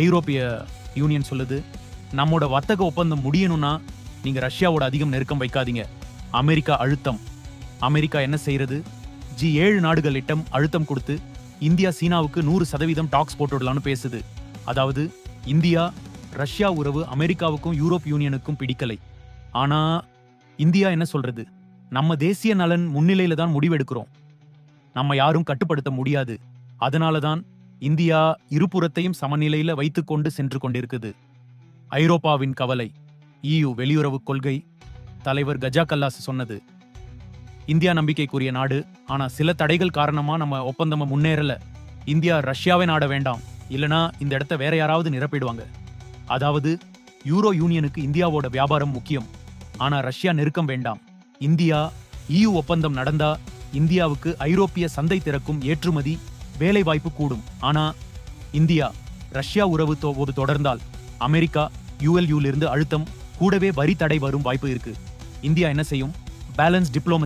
ஐரோப்பிய யூனியன் சொல்லுது நம்மோட வர்த்தக ஒப்பந்தம் முடியணும்னா நீங்க ரஷ்யாவோட அதிகம் நெருக்கம் வைக்காதீங்க. அமெரிக்கா அழுத்தம். அமெரிக்கா என்ன செய்யறது? ஜி ஏழு நாடுகள் இட்டம் அழுத்தம் கொடுத்து இந்தியா சீனாவுக்கு நூறு சதவீதம் டாக்ஸ் போட்டுடலாம்னு பேசுது. அதாவது இந்தியா ரஷ்யா உறவு அமெரிக்காவுக்கும் யூரோப் யூனியனுக்கும் பிடிக்கலை. ஆனா இந்தியா என்ன சொல்றது? நம்ம தேசிய நலன் முன்னிலையில தான் முடிவெடுக்கிறோம். நம்ம யாரும் கட்டுப்படுத்த முடியாது. அதனால தான் இந்தியா இருபுறத்தையும் சமநிலையில வைத்துக்கொண்டு சென்று கொண்டிருக்குது. ஐரோப்பாவின் கவலை இயு வெளியுறவு கொள்கை தலைவர் கஜா கல்லாஸ் சொன்னது. இந்தியா நம்பிக்கைக்குரிய நாடு ஆனா சில தடைகள் காரணமா நம்ம ஒப்பந்தம் முன்னேறல. இந்தியா ரஷ்யாவை நாட வேண்டாம் இல்லனா இந்த இடத்த வேற யாராவது நிரப்பிடுவாங்க. அதாவது யூரோ யூனியனுக்கு இந்தியாவோட வியாபாரம் முக்கியம் ஆனா ரஷ்யா நெருக்கம் வேண்டாம். இந்தியா இயு ஒப்பந்தம் நடந்தா இந்தியாவுக்கு ஐரோப்பிய சந்தை திறக்கும் ஏற்றுமதி வேலை வாய்ப்பு கூடும். ஆனா இந்தியா ரஷ்யா உறவு ஒரு தொடர்ந்தால் அமெரிக்கா யூஎல்யூலிருந்து அழுத்தம் கூடவே வரி தடை வரும் வாய்ப்பு இருக்கு. இந்தியா என்ன செய்யும்? Balance diplomacy